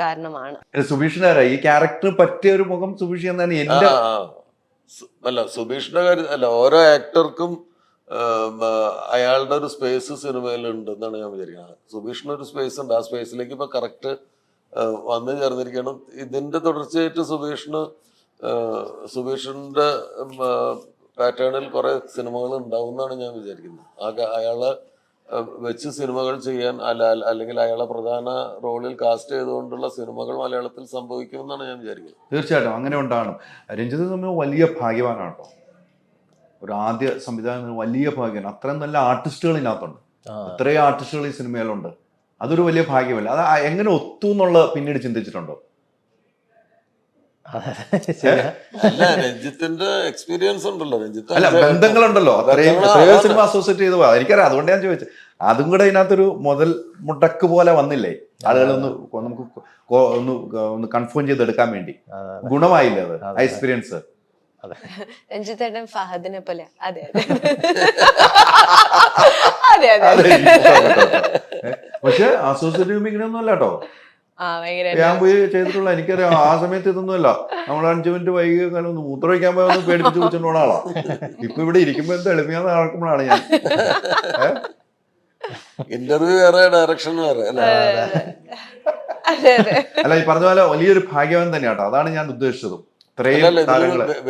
കാരണമാണ്. സുഭീഷിനാരാ ഈ ക്യാരക്ടർ പറ്റിയ ഒരു മുഖം സുഭീഷ് എന്നാണ് എന്റെ അല്ല സുബീഷിന്റെ കാര്യം അല്ല ഓരോ ആക്ടർക്കും അയാളുടെ ഒരു സ്പേസ് സിനിമയിൽ ഉണ്ട് എന്നാണ് ഞാൻ വിചാരിക്കുന്നത്. സുബീഷിന് ഒരു സ്പേസ് ഉണ്ട്. ആ സ്പേസിലേക്ക് ഇപ്പൊ കറക്റ്റ് വന്നു ചേർന്നിരിക്കണം ഇതിന്റെ തുടർച്ചയായിട്ട് സുബീഷിന് സുഭീഷിന്റെ സുബീഷിന്റെ പാറ്റേണിൽ കുറെ സിനിമകൾ ഉണ്ടാവും എന്നാണ് ഞാൻ വിചാരിക്കുന്നത്. ആ അയാളെ വെച്ച് സിനിമകൾ ചെയ്യാൻ അല്ല അല്ല- അല്ലെങ്കിൽ അയാളെ പ്രധാന റോളിൽ കാസ്റ്റ് ചെയ്തുകൊണ്ടുള്ള സിനിമകൾ മലയാളത്തിൽ സംഭവിക്കുമെന്നാണ് ഞാൻ വിചാരിക്കുന്നത്. തീർച്ചയായിട്ടും അങ്ങനെ ഉണ്ടാകണം. രഞ്ജിത്ത് തമ്മിൽ വലിയ ഭാഗ്യവാനാണ് കേട്ടോ. ഒരു ആദ്യ സംവിധാനം വലിയ ഭാഗ്യമാണ് അത്രയും നല്ല ആർട്ടിസ്റ്റുകൾ ഇതിനകത്തുണ്ട്. അത്രയും ആർട്ടിസ്റ്റുകൾ ഈ സിനിമയിലുണ്ട് അതൊരു വലിയ ഭാഗ്യമല്ല. അത് എങ്ങനെ ഒത്തു എന്നുള്ളത് പിന്നീട് ചിന്തിച്ചിട്ടുണ്ടോ? അല്ല രഞ്ജിത്തിന്റെ എക്സ്പീരിയൻസ് ഉണ്ടല്ലോ. രഞ്ജിത്ത് അല്ല ബന്ധങ്ങളുണ്ടല്ലോ. അത്രയും എത്രയോ സിനിമ അസോസിയേറ്റ് ചെയ്ത് പോകാം എനിക്കറിയാം അതുകൊണ്ട് ഞാൻ ചോദിച്ചത് അതും കൂടെ ഇതിനകത്തൊരു മുതൽ മുടക്ക് പോലെ വന്നില്ലേ? ആളുകളൊന്ന് നമുക്ക് ഒന്ന് ഒന്ന് കൺഫേം ചെയ്തെടുക്കാൻ വേണ്ടി. ഗുണമായില്ല അത്? ആ എക്സ്പീരിയൻസ് രഞ്ജിത്തേട്ടൻ ഫഹദിനെ പോലെ. അതെ അതെ. അതെ അതെ അതെ. പക്ഷെ അസോസിയേറ്റ് ഇങ്ങനെയൊന്നും അല്ല കേട്ടോ. ഞാൻ പോയി ചെയ്തിട്ടുള്ള എനിക്കറിയാം ആ സമയത്ത് ഇതൊന്നുമല്ല. നമ്മൾ അഞ്ചു മിനിറ്റ് വൈകി ഒന്ന് മൂത്രമൊഴിക്കാൻ പോയി ഒന്ന് പേടിപ്പിച്ച് വിളിച്ചോണ്ട് ആളാ. ഇപ്പൊ ഇവിടെ ഇരിക്കുമ്പോ എന്ത് എളിമയാന്ന് നടക്കുമ്പോഴാണ് ഞാൻ. ഇന്റർവ്യൂ വേറെ ഡയറക്ഷൻ വേറെ അല്ലെ? ഈ പറഞ്ഞ പോലെ വലിയൊരു ഭാഗ്യവാൻ തന്നെയാട്ടോ. അതാണ് ഞാൻ ഉദ്ദേശിച്ചതും.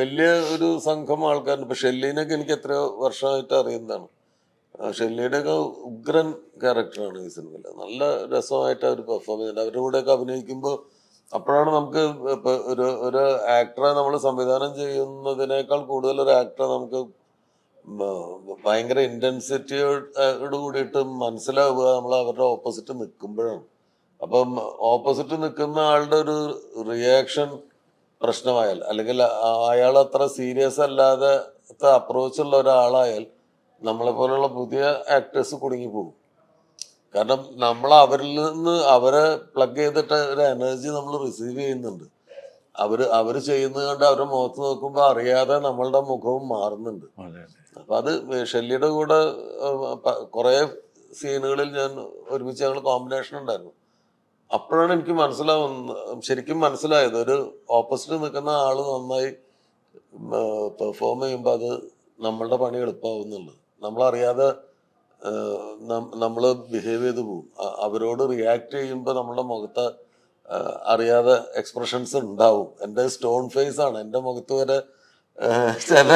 വലിയ ഒരു സംഘം ആൾക്കാരുണ്ട്. പക്ഷെ ഷെല്ലിനൊക്കെ എനിക്ക് എത്രയോ വർഷമായിട്ട് അറിയുന്നതാണ്. ആ ഷെല്ലിയുടെ ഒക്കെ ഉഗ്രൻ ക്യാരക്ടറാണ് ഈ സിനിമയിൽ നല്ല രസമായിട്ട് അവർ പെർഫോം ചെയ്യുന്നുണ്ട്. അവരുടെ കൂടെയൊക്കെ അഭിനയിക്കുമ്പോൾ അപ്പോഴാണ് നമുക്ക് ഒരു ഒരു ആക്ടറെ നമ്മൾ സംവിധാനം ചെയ്യുന്നതിനേക്കാൾ കൂടുതൽ ഒരു ആക്ടറെ നമുക്ക് ഭയങ്കര ഇന്റൻസിറ്റിയോട് കൂടിയിട്ട് മനസ്സിലാവുക. നമ്മൾ അവരുടെ ഓപ്പോസിറ്റ് നിൽക്കുമ്പോഴാണ്. അപ്പം ഓപ്പോസിറ്റ് നിൽക്കുന്ന ആളുടെ ഒരു റിയാക്ഷൻ പ്രശ്നമായാൽ അല്ലെങ്കിൽ അയാൾ അത്ര സീരിയസ് അല്ലാതെ അപ്രോച്ച് ഉള്ള ഒരാളായാൽ നമ്മളെ പോലുള്ള പുതിയ ആക്ടേഴ്സ് കുടുങ്ങി പോകും കാരണം നമ്മൾ അവരിൽ നിന്ന് അവരെ പ്ലഗ് ചെയ്തിട്ട് ഒരു എനർജി നമ്മൾ റിസീവ് ചെയ്യുന്നുണ്ട്. അവർ അവർ ചെയ്യുന്നത് കണ്ട് അവരുടെ മുഖത്ത് നോക്കുമ്പോൾ അറിയാതെ നമ്മളുടെ മുഖവും മാറുന്നുണ്ട്. അപ്പൊ അത് ഷെല്ലിയുടെ കൂടെ കുറെ സീനുകളിൽ ഞാൻ ഒരുമിച്ച് ഞങ്ങൾ കോമ്പിനേഷൻ ഉണ്ടായിരുന്നു. അപ്പോഴാണ് എനിക്ക് മനസ്സിലാവുന്നത് ശരിക്കും മനസ്സിലായത് ഒരു ഓപ്പോസിറ്റ് നിൽക്കുന്ന ആൾ നന്നായി പെർഫോം ചെയ്യുമ്പോൾ അത് നമ്മളുടെ പണി എളുപ്പമാവുന്നുള്ളത് നമ്മളറിയാതെ നമ്മൾ ബിഹേവ് ചെയ്തു പോകും. അവരോട് റിയാക്ട് ചെയ്യുമ്പോൾ നമ്മുടെ മുഖത്ത് അറിയാതെ എക്സ്പ്രഷൻസ് ഉണ്ടാവും. എന്റെ സ്റ്റോൺ ഫേസ് ആണ്. എന്റെ മുഖത്ത് വരെ ചില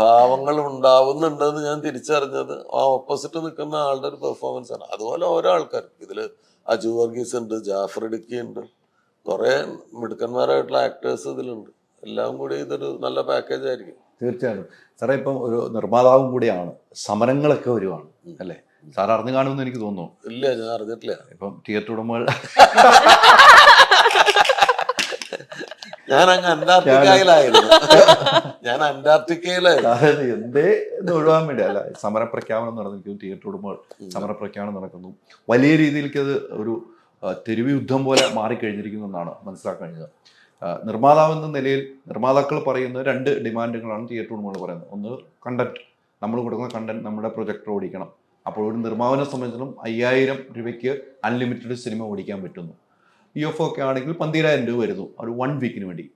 ഭാവങ്ങൾ ഉണ്ടാവുന്നുണ്ടെന്ന് ഞാൻ തിരിച്ചറിഞ്ഞത് ആ ഓപ്പോസിറ്റ് നിൽക്കുന്ന ആളുടെ ഒരു പെർഫോമൻസ് ആണ്. അതുപോലെ ഓരോ ആൾക്കാർ ഇതിൽ അജു വർഗീസ് ഉണ്ട് ജാഫർ ഇടുക്കി ഉണ്ട്. കുറേ മിടുക്കന്മാരായിട്ടുള്ള ആക്ടേഴ്സ് ഇതിലുണ്ട്. എല്ലാം കൂടി ഇതൊരു നല്ല പാക്കേജ് ആയിരിക്കും. തീർച്ചയായിട്ടും. സാറേ ഇപ്പം ഒരു നിർമ്മാതാവും കൂടിയാണ്. സമരങ്ങളൊക്കെ വരുവാണ് അല്ലേ? സാർ അറിഞ്ഞു കാണുമെന്ന് എനിക്ക് തോന്നുന്നു. ഇല്ല ഞാൻ അറിഞ്ഞിട്ടില്ല. ഇപ്പം തിയേറ്റർ ഉടമകൾ ഞാൻ അങ്ങ് അന്റാർട്ടിക്കയിലായിരുന്നു. ഞാൻ അന്റാർട്ടിക്കയിലായിരുന്നു. എന്തേ എന്ന് ഒഴിവാൻ വേണ്ടി അല്ല സമരപ്രഖ്യാപനം നടന്നിരിക്കുന്നു തിയേറ്റർ ഉടമകൾ സമരപ്രഖ്യാപനം നടക്കുന്നു. വലിയ രീതിയിലേക്ക് അത് ഒരു തെരുവ് യുദ്ധം പോലെ മാറിക്കഴിഞ്ഞിരിക്കുന്നു എന്നാണ് മനസ്സിലാക്കാൻ കഴിഞ്ഞത്. ആ, നിർമ്മാതാവ് എന്ന നിലയിൽ നിർമ്മാതാക്കൾ പറയുന്ന രണ്ട് ഡിമാൻഡുകളാണ് തിയേറ്റർ ഉടമകൾ പറയുന്നത്. ഒന്ന് കണ്ടന്റ് നമ്മൾ കൊടുക്കുന്ന കണ്ടന്റ് നമ്മുടെ പ്രൊജക്ടർ ഓടിക്കണം. അപ്പോൾ ഒരു നിർമ്മാവനെ സംബന്ധിച്ചിടത്തോളം അയ്യായിരം രൂപയ്ക്ക് അൺലിമിറ്റഡ് സിനിമ ഓടിക്കാൻ പറ്റുന്നു. ഇ എഫ് ഒക്കെ ആണെങ്കിൽ പന്തിരായിരം രൂപ വരുന്നു. ഒരു വൺ വീക്കിന് വേണ്ടി.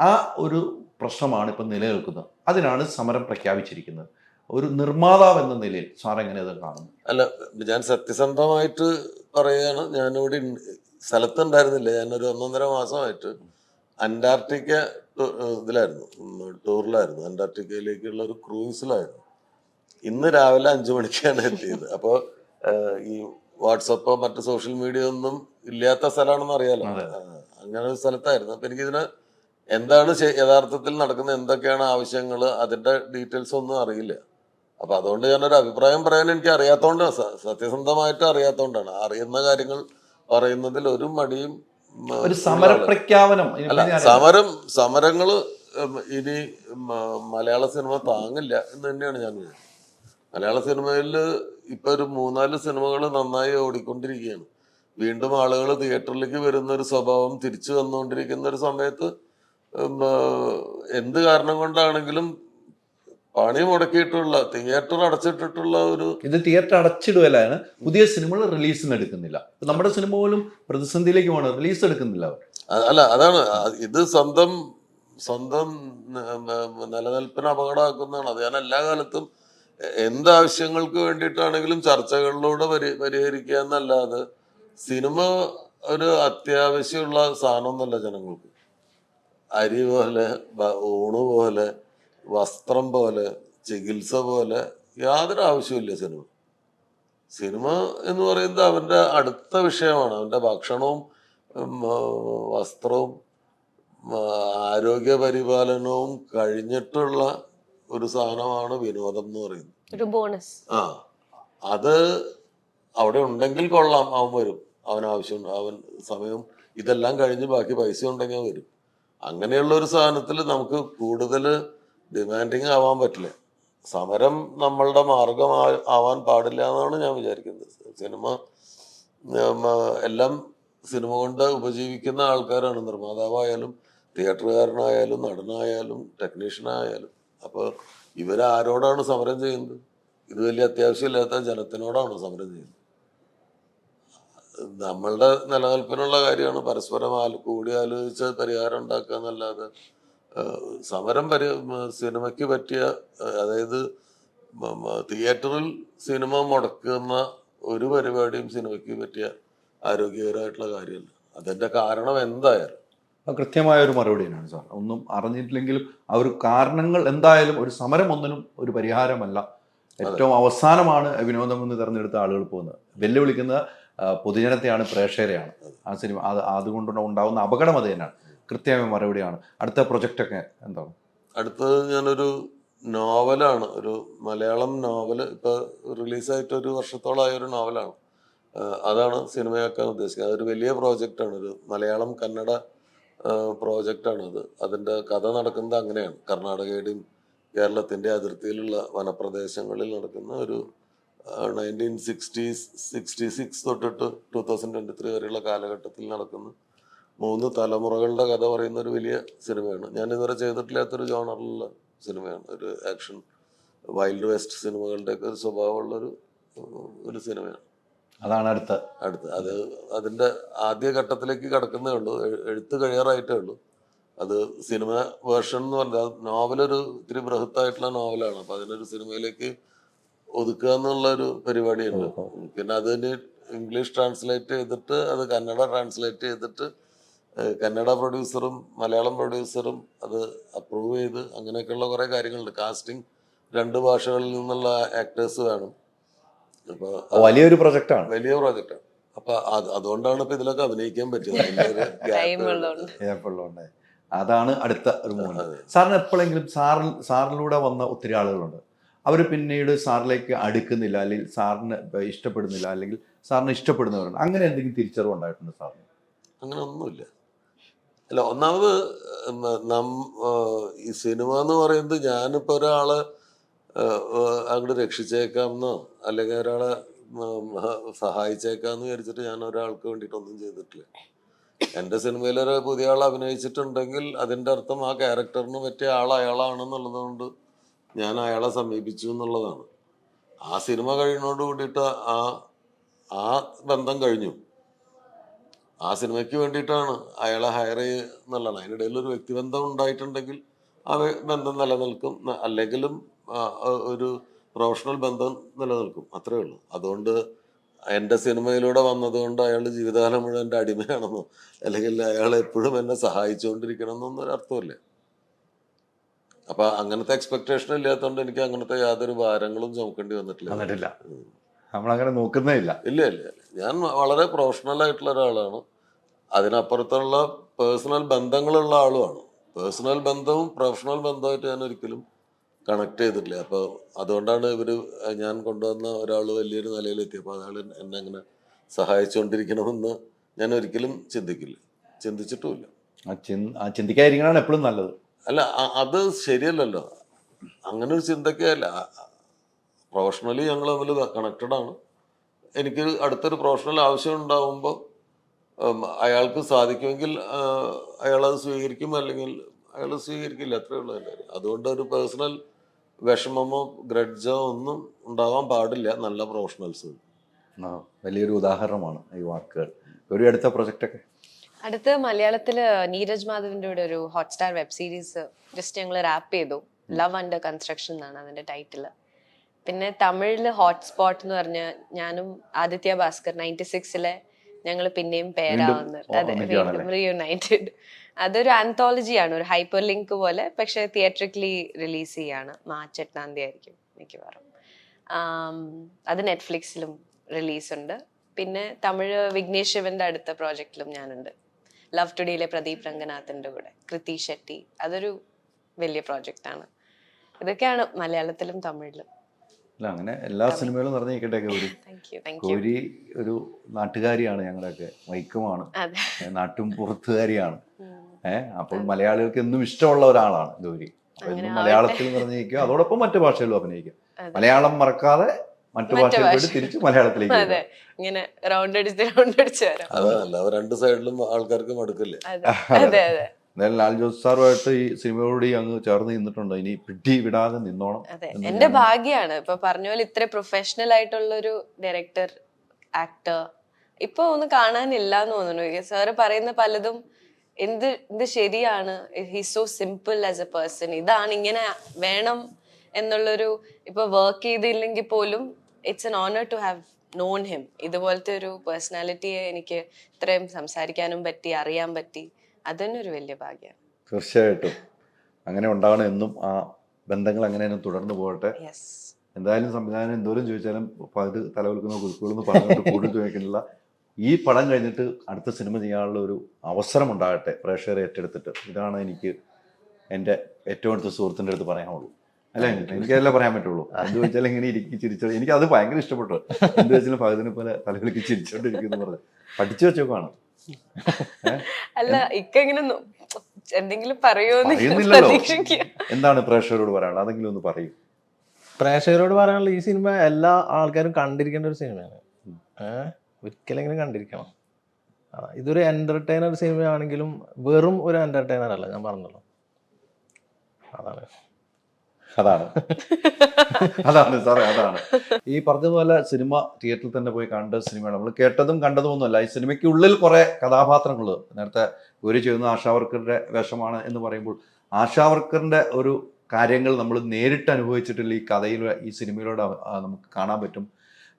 ആ ഒരു പ്രശ്നമാണ് ഇപ്പം നിലനിൽക്കുന്നത്. അതിനാണ് സമരം പ്രഖ്യാപിച്ചിരിക്കുന്നത്. ഒരു നിർമ്മാതാവ് എന്ന നിലയിൽ സാർ എങ്ങനെ ഇത് കാണുന്നു? അല്ല ഞാൻ സത്യസന്ധമായിട്ട് പറയുകയാണ്. ഞാനിവിടെ സ്ഥലത്തുണ്ടായിരുന്നില്ല. ഞാനൊരു ഒന്നൊന്നര മാസമായിട്ട് അന്റാർട്ടിക്ക ഇതിലായിരുന്നു ടൂറിലായിരുന്നു. അന്റാർട്ടിക്കയിലേക്കുള്ള ഒരു ക്രൂസിലായിരുന്നു ഇന്ന് രാവിലെ അഞ്ചു മണിക്കാണ് എത്തിയത്. അപ്പോൾ ഈ വാട്സപ്പോ മറ്റു സോഷ്യൽ മീഡിയ ഒന്നും ഇല്ലാത്ത സ്ഥലമാണെന്ന് അറിയാലോ. അങ്ങനെ ഒരു സ്ഥലത്തായിരുന്നു. അപ്പൊ എനിക്കിതിന് എന്താണ് യഥാർത്ഥത്തിൽ നടക്കുന്ന എന്തൊക്കെയാണ് ആവശ്യങ്ങൾ അതിന്റെ ഡീറ്റെയിൽസ് ഒന്നും അറിയില്ല. അപ്പൊ അതുകൊണ്ട് ഞാനൊരു അഭിപ്രായം പറയാൻ എനിക്ക് അറിയാത്തോണ്ട് സത്യസന്ധമായിട്ട് അറിയാത്തോണ്ടാണ്. അറിയുന്ന കാര്യങ്ങൾ പറയുന്നതിൽ ഒരു മടിയും ഒരു സമര പ്രഖ്യാപനം. അല്ല സമരം സമരങ്ങൾ ഇനി മലയാള സിനിമ താങ്ങില്ല എന്ന് തന്നെയാണ് ഞാൻ മലയാള സിനിമയിൽ ഇപ്പൊ ഒരു മൂന്നാൽ സിനിമകൾ നന്നായി ഓടിക്കൊണ്ടിരിക്കുകയാണ്. വീണ്ടും ആളുകൾ തിയേറ്ററിലേക്ക് വരുന്ന ഒരു സ്വഭാവം തിരിച്ചു വന്നുകൊണ്ടിരിക്കുന്ന ഒരു സമയത്ത് എന്ത് കാരണം കൊണ്ടാണെങ്കിലും പണി മുടക്കിയിട്ടുള്ള തിയേറ്റർ അടച്ചിട്ടിട്ടുള്ള ഒരു ഇത് തിയേറ്റർ അടച്ചിടുകയാണ് പുതിയ സിനിമകൾ റിലീസിന് എടുക്കുന്നില്ല. നമ്മുടെ സിനിമ പോലും പ്രതിസന്ധിയിലേക്ക് പോകണം റിലീസ് എടുക്കുന്നില്ല അവർ. അല്ല അതാണ് ഇത് സ്വന്തം സ്വന്തം നിലനിൽപ്പിന് അപകടമാക്കുന്നതാണ്. അത് ഞാൻ എല്ലാ കാലത്തും എന്താവശ്യങ്ങൾക്ക് വേണ്ടിയിട്ടാണെങ്കിലും ചർച്ചകളിലൂടെ പരി പരിഹരിക്കുക എന്നല്ലാതെ സിനിമ ഒരു അത്യാവശ്യമുള്ള സാധനമൊന്നുമല്ല ജനങ്ങൾക്ക്. അരി പോലെ ഊണ് പോലെ വസ്ത്രം പോലെ ചികിത്സ പോലെ യാതൊരു ആവശ്യമില്ല സിനിമ. സിനിമ എന്ന് പറയുന്നത് അവന്റെ അടുത്ത വിഷയമാണ്. അവന്റെ ഭക്ഷണവും വസ്ത്രവും ആരോഗ്യ പരിപാലനവും കഴിഞ്ഞിട്ടുള്ള ഒരു സാധനമാണ് വിനോദം എന്ന് പറയുന്നത്. ഒരു ബോണസ്. ആ അത് അവിടെ ഉണ്ടെങ്കിൽ കൊള്ളാം അവൻ വരും. അവൻ ആവശ്യം അവൻ സമയം ഇതെല്ലാം കഴിഞ്ഞ് ബാക്കി പൈസ ഉണ്ടെങ്കിൽ വരും. അങ്ങനെയുള്ള ഒരു സാധനത്തിൽ നമുക്ക് കൂടുതൽ ഡിമാൻഡിങ് ആവാൻ പറ്റില്ല. സമരം നമ്മളുടെ മാർഗം ആവാൻ പാടില്ല എന്നാണ് ഞാൻ വിചാരിക്കുന്നത്. സിനിമ എല്ലാം സിനിമ കൊണ്ട് ഉപജീവിക്കുന്ന ആൾക്കാരാണ്. നിർമ്മാതാവായാലും തിയേറ്ററുകാരനായാലും നടനായാലും ടെക്നീഷ്യനായാലും. അപ്പോൾ ഇവരാരോടാണ് സമരം ചെയ്യുന്നത്? ഇത് വലിയ അത്യാവശ്യമില്ലാത്ത ജനത്തിനോടാണ് സമരം ചെയ്യുന്നത്? നമ്മളുടെ നിലനിൽപ്പിനുള്ള കാര്യമാണ് പരസ്പരം കൂടി ആലോചിച്ച് പരിഹാരം ഉണ്ടാക്കുക എന്നല്ലാതെ സമരം പരി സിനിമയ്ക്ക് പറ്റിയ അതായത് തിയേറ്ററിൽ സിനിമ മുടക്കുന്ന ഒരു പരിപാടിയും സിനിമയ്ക്ക് പറ്റിയ ആരോഗ്യകരമായിട്ടുള്ള കാര്യമല്ല. അതിന്റെ കാരണം എന്തായാലും. കൃത്യമായ ഒരു മറുപടി തന്നെയാണ് സാർ. ഒന്നും അറിഞ്ഞിട്ടില്ലെങ്കിലും ആ ഒരു കാരണങ്ങൾ എന്തായാലും ഒരു സമരം ഒന്നിനും ഒരു പരിഹാരമല്ല. ഏറ്റവും അവസാനമാണ് വിനോദം എന്ന് തിരഞ്ഞെടുത്ത ആളുകൾ പോകുന്നത്. വെല്ലുവിളിക്കുന്ന പൊതുജനത്തെയാണ് പ്രേക്ഷകരെയാണ്. ആ സിനിമ അത് അതുകൊണ്ടുണ്ടാവുന്ന അപകടം അത് തന്നെയാണ്. കൃത്യമായ മറുപടിയാണ്. അടുത്ത പ്രൊജക്റ്റൊക്കെ എന്താണ്? അടുത്തത് ഞാനൊരു നോവലാണ് ഒരു മലയാളം നോവൽ ഇപ്പൊ റിലീസായിട്ട് ഒരു വർഷത്തോളമായ ഒരു നോവലാണ്. അതാണ് സിനിമയാക്കാൻ ഉദ്ദേശിക്കുന്നത്. അതൊരു വലിയ പ്രോജക്റ്റാണ് ഒരു മലയാളം കന്നഡ പ്രോജക്റ്റാണ് അത്. അതിന്റെ കഥ നടക്കുന്നത് അങ്ങനെയാണ്. കർണാടകയുടെയും കേരളത്തിന്റെ അതിർത്തിയിലുള്ള വനപ്രദേശങ്ങളിൽ നടക്കുന്ന ഒരു നയന്റീൻ സിക്സ്റ്റീസ് സിക്സ്റ്റി സിക്സ് തൊട്ടിട്ട് ടു തൗസൻഡ് ട്വന്റി ത്രീ വരെയുള്ള കാലഘട്ടത്തിൽ നടക്കുന്ന മൂന്ന് തലമുറകളുടെ കഥ പറയുന്ന ഒരു വലിയ സിനിമയാണ്. ഞാൻ ഇതുവരെ ചെയ്തിട്ടില്ലാത്തൊരു ജോണറിലുള്ള സിനിമയാണ്. ഒരു ആക്ഷൻ വൈൽഡ് വെസ്റ്റ് സിനിമകളുടെ ഒക്കെ ഒരു സ്വഭാവമുള്ള ഒരു ഒരു സിനിമയാണ്. അതാണ് അടുത്ത. അടുത്ത്. അത് അതിന്റെ ആദ്യ ഘട്ടത്തിലേക്ക് കടക്കുന്നേ ഉള്ളൂ. എഴു- എഴുത്ത് കഴിയാറായിട്ടേ ഉള്ളൂ. അത് സിനിമ വേർഷൻ എന്ന് പറഞ്ഞാൽ നോവലൊരു ഇത്തിരി ബൃഹത്തായിട്ടുള്ള നോവലാണ്. അപ്പം അതിനൊരു സിനിമയിലേക്ക് ഒതുക്കുക എന്നുള്ള ഒരു പരിപാടിയുണ്ട് പിന്നെ അതിന് ഇംഗ്ലീഷ് ട്രാൻസ്ലേറ്റ് ചെയ്തിട്ട് അത് കന്നഡ ട്രാൻസ്ലേറ്റ് ചെയ്തിട്ട് കന്നഡ പ്രൊഡ്യൂസറും മലയാളം പ്രൊഡ്യൂസറും അത് അപ്രൂവ് ചെയ്ത് അങ്ങനെയൊക്കെയുള്ള കുറേ കാര്യങ്ങളുണ്ട്. കാസ്റ്റിംഗ് രണ്ട് ഭാഷകളിൽ നിന്നുള്ള ആക്ടേഴ്സ് വേണം അപ്പോൾ വലിയൊരു പ്രൊജക്റ്റാണ് വലിയ പ്രൊജക്റ്റാണ് അപ്പൊ അത് അതുകൊണ്ടാണ് ഇപ്പൊ ഇതിലൊക്കെ അഭിനയിക്കാൻ പറ്റിയത്. അതാണ് അടുത്ത ഒരു മൂന്ന് സാറിന് എപ്പോഴെങ്കിലും സാറിൽ സാറിലൂടെ വന്ന ഒത്തിരി ആളുകളുണ്ട്. അവർ പിന്നീട് സാറിലേക്ക് അടുക്കുന്നില്ല അല്ലെങ്കിൽ സാറിന് ഇഷ്ടപ്പെടുന്നില്ല അല്ലെങ്കിൽ സാറിന് ഇഷ്ടപ്പെടുന്നവരുണ്ട്. അങ്ങനെ എന്തെങ്കിലും തിരിച്ചറിവ് ഉണ്ടായിട്ടുണ്ട് സാറിന്? അങ്ങനെ ഒന്നുമില്ല അല്ല ഒന്നാമത് നം ഈ സിനിമ എന്ന് പറയുന്നത് ഞാനിപ്പോൾ ഒരാളെ അങ്ങോട്ട് രക്ഷിച്ചേക്കാമെന്നോ അല്ലെങ്കിൽ ഒരാളെ സഹായിച്ചേക്കാമെന്ന് വിചാരിച്ചിട്ട് ഞാൻ ഒരാൾക്ക് വേണ്ടിയിട്ടൊന്നും ചെയ്തിട്ടില്ല. എന്റെ സിനിമയിൽ ഒരു പുതിയ ആൾ അഭിനയിച്ചിട്ടുണ്ടെങ്കിൽ അതിന്റെ അർത്ഥം ആ ക്യാരക്ടറിന് പറ്റിയ ആൾ അയാളാണെന്നുള്ളത് കൊണ്ട് ഞാൻ അയാളെ സമീപിച്ചു എന്നുള്ളതാണ്. ആ സിനിമ കഴിയുന്നതോട് കൂടിയിട്ട് ആ ആ ബന്ധം കഴിഞ്ഞു. ആ സിനിമയ്ക്ക് വേണ്ടിയിട്ടാണ് അയാളെ ഹയർ എന്നുള്ളതാണ് അതിനിടയിൽ ഒരു വ്യക്തിബന്ധം ഉണ്ടായിട്ടുണ്ടെങ്കിൽ ആ ബന്ധം നിലനിൽക്കും. അല്ലെങ്കിലും ഒരു പ്രൊഫഷണൽ ബന്ധം നിലനിൽക്കും. അത്രേ ഉള്ളൂ. അതുകൊണ്ട് എന്റെ സിനിമയിലൂടെ വന്നതുകൊണ്ട് അയാൾ ജീവിതകാലം മുഴുവൻ എന്റെ അടിമയാണെന്നോ അല്ലെങ്കിൽ അയാൾ എപ്പോഴും എന്നെ സഹായിച്ചുകൊണ്ടിരിക്കണമെന്നൊന്നും ഒരു അർത്ഥമില്ല അപ്പൊ അങ്ങനത്തെ എക്സ്പെക്ടേഷൻ ഇല്ലാത്തതുകൊണ്ട് എനിക്ക് അങ്ങനത്തെ യാതൊരു ഭാരങ്ങളും ചുമക്കേണ്ടി വന്നിട്ടില്ല. നമ്മളങ്ങനെ നോക്കുന്നേ ഇല്ല ഇല്ല ഇല്ല. ഞാൻ വളരെ പ്രൊഫഷണൽ ആയിട്ടുള്ള ഒരാളാണ്. അതിനപ്പുറത്തുള്ള പേഴ്സണൽ ബന്ധങ്ങളുള്ള ആളുമാണ്. പേഴ്സണൽ ബന്ധവും പ്രൊഫഷണൽ ബന്ധവുമായിട്ട് ഞാൻ ഒരിക്കലും കണക്ട് ചെയ്തിട്ടില്ല. അപ്പോൾ അതുകൊണ്ടാണ് ഇവർ ഞാൻ കൊണ്ടുവന്ന ഒരാൾ വലിയൊരു നിലയിലെത്തിയപ്പോൾ അയാൾ എന്നെ അങ്ങനെ സഹായിച്ചുകൊണ്ടിരിക്കണമെന്ന് ഞാൻ ഒരിക്കലും ചിന്തിക്കില്ല. ചിന്തിച്ചിട്ടുമില്ല. ആ ചിന് ആ ചിന്തിക്കാതിരിക്കണതാണ് എപ്പോഴും നല്ലത്. അല്ല അത് ശരിയല്ലല്ലോ. അങ്ങനെ ഒരു ചിന്തക്കല്ല പ്രൊഫഷണലി ഞങ്ങൾ തമ്മിൽ കണക്റ്റഡ് ആണ്. എനിക്ക് അടുത്തൊരു പ്രൊഫഷണൽ ആവശ്യം ഉണ്ടാവുമ്പോൾ അയാൾക്ക് സാധിക്കുമെങ്കിൽ അയാളത് അത് സ്വീകരിക്കും അല്ലെങ്കിൽ അയാൾ സ്വീകരിക്കില്ല. അത്രേ ഉള്ളൂ എന്റെ കാര്യം. അതുകൊണ്ട് ഒരു പേഴ്സണൽ വിഷമമോ ഗ്രഡ്ജോ ഒന്നും ഉണ്ടാവാൻ പാടില്ല. നല്ല പ്രൊഫഷണൽസ് വലിയൊരു ഉദാഹരണമാണ് ഈ വാക്കുകൾ. ഒരു അടുത്ത പ്രൊജക്റ്റൊക്കെ അടുത്ത് മലയാളത്തിൽ നീരജ് മാധവിന്റെ കൂടെ ഒരു ഹോട്ട്സ്റ്റാർ വെബ് സീരീസ് ജസ്റ്റ് ഞങ്ങൾ റാപ്പ് ചെയ്തു. ലവ് അണ്ടർ കൺസ്ട്രക്ഷൻ എന്നാണ് അതിന്റെ ടൈറ്റിൽ പിന്നെ തമിഴിൽ ഹോട്ട്സ്പോട്ട് എന്ന് പറഞ്ഞ ഞാനും ആദിത്യ ഭാസ്കർ നയന്റി സിക്സിലെ ഞങ്ങൾ പിന്നെയും പേരാവുന്നുണ്ട് വീണ്ടും അതെ ഒന്നിക്കുകയാണല്ലേ? വീണ്ടും റീയുണൈറ്റഡ് അതൊരു ആന്തോളജിയാണ് ഒരു ഹൈപ്പർ ലിങ്ക് പോലെ പക്ഷെ തിയേറ്ററിക്കലി റിലീസ് ചെയ്യാണ്. മാർച്ച് എട്ടാം തീയതി ആയിരിക്കും മിക്കവാറും. അത് നെറ്റ്ഫ്ലിക്സിലും റിലീസ് ഉണ്ട്. പിന്നെ തമിഴ് വിഘ്നേഷ് ശിവന്റെ അടുത്ത പ്രോജക്റ്റിലും ഞാനുണ്ട്. ലവ് ടുഡേയിലെ പ്രദീപ് രംഗനാഥിന്റെ കൂടെ കൃതി ഷെട്ടി. അതൊരു വലിയ പ്രോജക്റ്റ് ആണ്. ഇതൊക്കെയാണ് മലയാളത്തിലും തമിഴിലും. അല്ല അങ്ങനെ എല്ലാ സിനിമകളും നിറഞ്ഞിരിക്കട്ടെ ഗൗരി. ഗൗരി ഒരു നാട്ടുകാരിയാണ് ഞങ്ങളുടെയൊക്കെ വൈക്കമാണ് അതെ. നാട്ടും പുറത്തുകാരിയാണ്. ഏഹ് അപ്പോൾ മലയാളികൾക്ക് എന്നും ഇഷ്ടമുള്ള ഒരാളാണ് ഗൗരി. എന്നും മലയാളത്തിൽ നിറഞ്ഞിരിക്കുക അതോടൊപ്പം മറ്റു ഭാഷയിലും അഭിനയിക്കുക. മലയാളം മറക്കാതെ മറ്റു മറ്റു ഭാഷയിൽ പോയിട്ട് ഭാഷ. തിരിച്ച് മലയാളത്തിലേക്ക് അതെ. ഇങ്ങനെ റൗണ്ട് അടിച്ച് റൗണ്ട് അടിച്ച് വരാം. അല്ലാതെ രണ്ട് സൈഡിലും ആൾക്കാർക്ക് മടുക്കല്ലേ? അതെ. അതെ അതെ. എന്തായാലും ലാൽ ജോസ് സാറുമായിട്ട് ഈ സിനിമയോട് അങ്ങ് ചേർന്ന് നിന്നിട്ടുണ്ട്. ഇനി പിടി വിടാതെ നിന്നോണം അതെ എന്റെ ഭാഗ്യാണ്. ഇപ്പൊ പറഞ്ഞ പോലെ ഇത്ര പ്രൊഫഷണൽ ആയിട്ടുള്ള ഒരു ഡയറക്ടർ ആക്ടർ ഇപ്പൊ ഒന്ന് കാണാനില്ല എന്ന് തോന്നുന്നു സാറ് പറയുന്ന പലതും എന്ത് ഇത് ശരിയാണ്? He so simple as a person ഇതാണ് ഇങ്ങനെ വേണം എന്നുള്ളൊരു ഇപ്പൊ വർക്ക് ചെയ്തില്ലെങ്കിൽ പോലും it's an honour to have known him ഇതുപോലത്തെ ഒരു പേഴ്സണാലിറ്റിയെ എനിക്ക് ഇത്രയും സംസാരിക്കാനും പറ്റി അറിയാൻ പറ്റി. അതന്നെ ഒരു വലിയ ഭാഗ്യമാണ് തീർച്ചയായിട്ടും. അങ്ങനെ ഉണ്ടാവണം എന്നും ആ ബന്ധങ്ങൾ അങ്ങനെ തന്നെ തുടർന്ന് പോകട്ടെ. എന്തായാലും സംവിധാനം എന്തോരം ചോദിച്ചാലും പകുതി തലവെൽക്കുന്ന കുരുക്കുകളെന്ന് പറഞ്ഞുകൊണ്ട് കൂടുതൽ ചോദിക്കുന്നില്ല ഈ പടം കഴിഞ്ഞിട്ട് അടുത്ത സിനിമ ചെയ്യാനുള്ള ഒരു അവസരം ഉണ്ടാകട്ടെ പ്രേക്ഷകരെ ഏറ്റെടുത്തിട്ട്. ഇതാണ് എനിക്ക് എന്റെ ഏറ്റവും അടുത്ത സുഹൃത്തിന്റെ അടുത്ത് പറയാനുള്ളൂ. അല്ലേ എനിക്കതല്ല പറയാൻ പറ്റുള്ളൂ. അത് ചോദിച്ചാൽ ഇങ്ങനെ ഇരിക്കി ചിരിച്ചോ എനിക്ക് അത് ഭയങ്കര ഇഷ്ടപ്പെട്ടു. എന്ത് വെച്ചാലും പകുതിനെ പോലെ തലവിളിക്ക് ചിരിച്ചോണ്ടിരിക്കുന്നു പറഞ്ഞു. പഠിച്ചു വെച്ചോക്കാണ് അല്ല ഇക്ക ഇങ്ങനെ എന്തെങ്കിലും പറയുമോ എന്താണ് പ്രേക്ഷകരോട് പറയാനുള്ളത്? അതെങ്കിലും ഒന്ന് പറയും. പ്രേക്ഷകരോട് പറയാനുള്ള ഈ സിനിമ എല്ലാ ആൾക്കാരും കണ്ടിരിക്കേണ്ട ഒരു സിനിമയാണ്. ഒരിക്കലെങ്കിലും കണ്ടിരിക്കണം. ഇതൊരു എന്റർടൈനർ സിനിമയാണെങ്കിലും വെറും ഒരു എന്റർടൈനർ അല്ല ഞാൻ പറഞ്ഞല്ലോ. അതാണ്. അതാണ്. അതാണ് സാറേ അതാണ്. ഈ പറഞ്ഞതുപോലെ സിനിമ തിയേറ്ററിൽ തന്നെ പോയി കണ്ട സിനിമയാണ്. നമ്മൾ കേട്ടതും കണ്ടതും ഒന്നുമല്ല ഈ സിനിമയ്ക്ക് ഉള്ളിൽ കുറെ കഥാപാത്രങ്ങൾ നേരത്തെ ഒരു ചെയ്യുന്ന ആശാവർക്കറുടെ വേഷമാണ് എന്ന് പറയുമ്പോൾ ആശാവർക്കറിന്റെ ഒരു കാര്യങ്ങൾ നമ്മൾ നേരിട്ട് അനുഭവിച്ചിട്ടില്ല ഈ കഥയിൽ ഈ സിനിമയിലൂടെ നമുക്ക് കാണാൻ പറ്റും.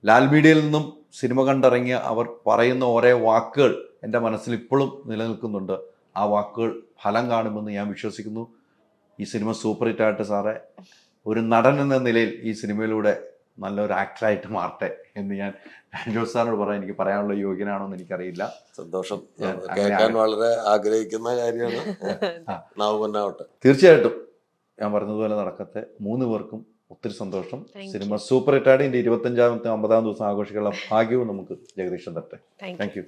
ലാൽ മീഡിയയിൽ നിന്നും സിനിമ കണ്ടിറങ്ങിയ അവർ പറയുന്ന ഓരോ വാക്കുകൾ എന്റെ മനസ്സിൽ ഇപ്പോഴും നിലനിൽക്കുന്നുണ്ട്. ആ വാക്കുകൾ ഫലം കാണുമെന്ന് ഞാൻ വിശ്വസിക്കുന്നു. ഈ സിനിമ സൂപ്പർ ഹിറ്റ് ആയിട്ട് സാറേ. ഒരു നടൻ എന്ന നിലയിൽ ഈ സിനിമയിലൂടെ നല്ലൊരു ആക്ടറായിട്ട് മാറട്ടെ എന്ന് ഞാൻ ജോസ് സാറിനോട് പറയാൻ എനിക്ക് പറയാനുള്ള യോഗ്യനാണോ എന്ന് എനിക്കറിയില്ല. സന്തോഷം. കേൾക്കാൻ വളരെ ആഗ്രഹിക്കുന്ന കാര്യമാണ്. തീർച്ചയായിട്ടും ഞാൻ പറഞ്ഞതുപോലെ നടക്കത്തെ മൂന്ന് പേർക്കും ഒത്തിരി സന്തോഷം. സിനിമ സൂപ്പർ ഹിറ്റായിട്ട് ഇതിന്റെ ഇരുപത്തഞ്ചാമത്തെ അമ്പതാം ദിവസം ആഘോഷിക്കാനുള്ള ഭാഗ്യവും നമുക്ക് ജഗദീഷൻ തട്ടെ താങ്ക് യു